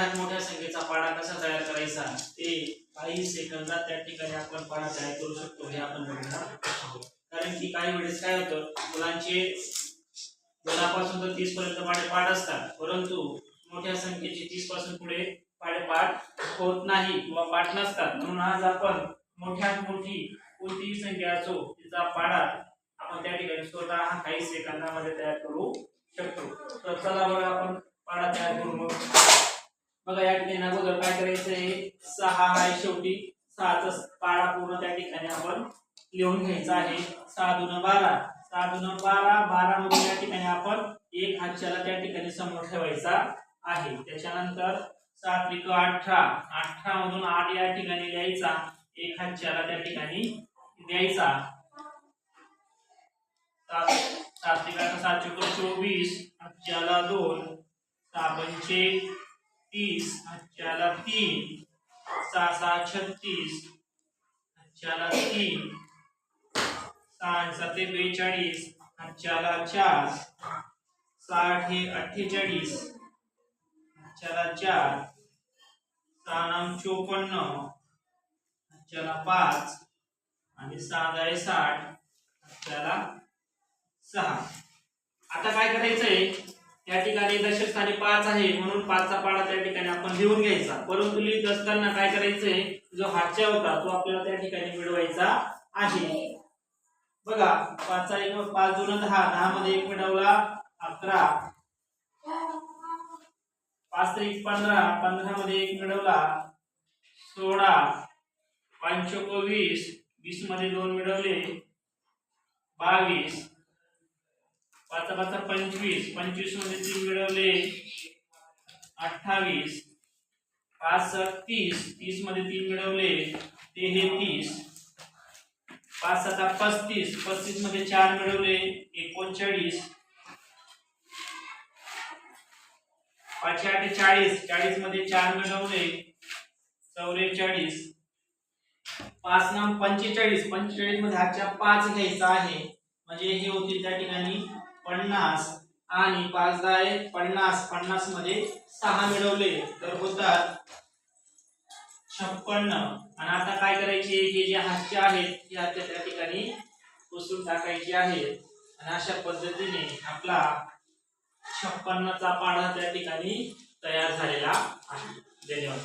मोठ्यात मोठ्या संख्येचा पाडा कसा तयार करायचा ते काही सेकंदात त्या ठिकाणी आपण पाडा तयार करू शकतो हे आपण बघणार आहोत. कारण की काही वेळेस काय होतं मुलांचे दोनापासून तर तीस पर्यंत पाडे पाठ असतात परंतु मोठ्या संख्येचे तीसपासून पुढे पाडे पाठ होत नाही किंवा पाठ नसतात. म्हणून आज आपण मोठ्यात मोठी कोणतीही संख्या असो तिचा पाडा आपण त्या ठिकाणी स्वतः काही सेकंदामध्ये तयार करू शकतो. तर चला बघा आपण पाडा तयार करू मग बघा या ठिकाणी अगोदर काय करायचंय? सहा आहे शेवटी सहाचा पाडा पूर्ण त्या ठिकाणी आपण लिहून घ्यायचा आहे. सहा दोन बारा. सहा दोन बारा बारा मध्ये या ठिकाणी आपण एक हातच्याला त्या ठिकाणी समोर ठेवायचा आहे. त्याच्यानंतर सात त्रिक अठरा. अठरा मधून आठ या ठिकाणी लिहायचा. एक हातच्याला त्या ठिकाणी द्यायचा. सात सात त्रिक चोवीस. हातच्याला दोन. सहा पंचे तीस हातच्याला तीन. सहा सहा छत्तीस. हातच्याला तीन. सहा साते बेचाळीस. हातच्याला चार. साठ हे अठ्ठेचाळीस. हातच्याला चार. सहा नाम चोपन्न. हातच्याला पाच. आणि सहा दहा साठ. हातच्याला सहा. आता काय करायचंय? स्थानी पाच आहे म्हणून पाचचा पाडा त्या ठिकाणी आपण लिहून घ्यायचा. परंतु लिहित असताना काय करायचंय? जो हातच्या होता तो आपल्याला त्या ठिकाणी मिळवायचा आहे. बघा पाचचा एक पाच दोन दहा दहा मध्ये एक मिळवला अकरा. पाच त्रिक पंधरा पंधरा. मध्ये एक मिळवला सोळा. पंचोक वीस वीसमध्ये दोन मिळवले बावीस. पाच पाच पंचवीस. पंचवीसमध्ये तीन मिळवले. अठ्ठावीस. पाच तीस. तीसमध्ये तीन मिळवले. ते हे तीस. पाच सात पस्तीस. पस्तीसमध्ये चार मिळवले. एकोणचाळीस. पाचशे आठ चाळीस. चाळीसमध्ये चार मिळवले. चौवेचाळीस पाच नाम पंचेचाळीस. पंचेचाळीसमध्ये आजच्या पाच घ्यायचा आहे. म्हणजे हे होतील त्या ठिकाणी पन्नास आणि पाच दहा एक पन्नास पन्नासमध्ये सहा मिळवले तर होतात छप्पन्न. आणि आता काय करायचे? हे जे हातचे आहेत ते हातच्या त्या ठिकाणी पुसून टाकायचे आहेत. आणि अशा पद्धतीने आपला छप्पन्नचा पाढा त्या ठिकाणी तयार झालेला आहे. धन्यवाद.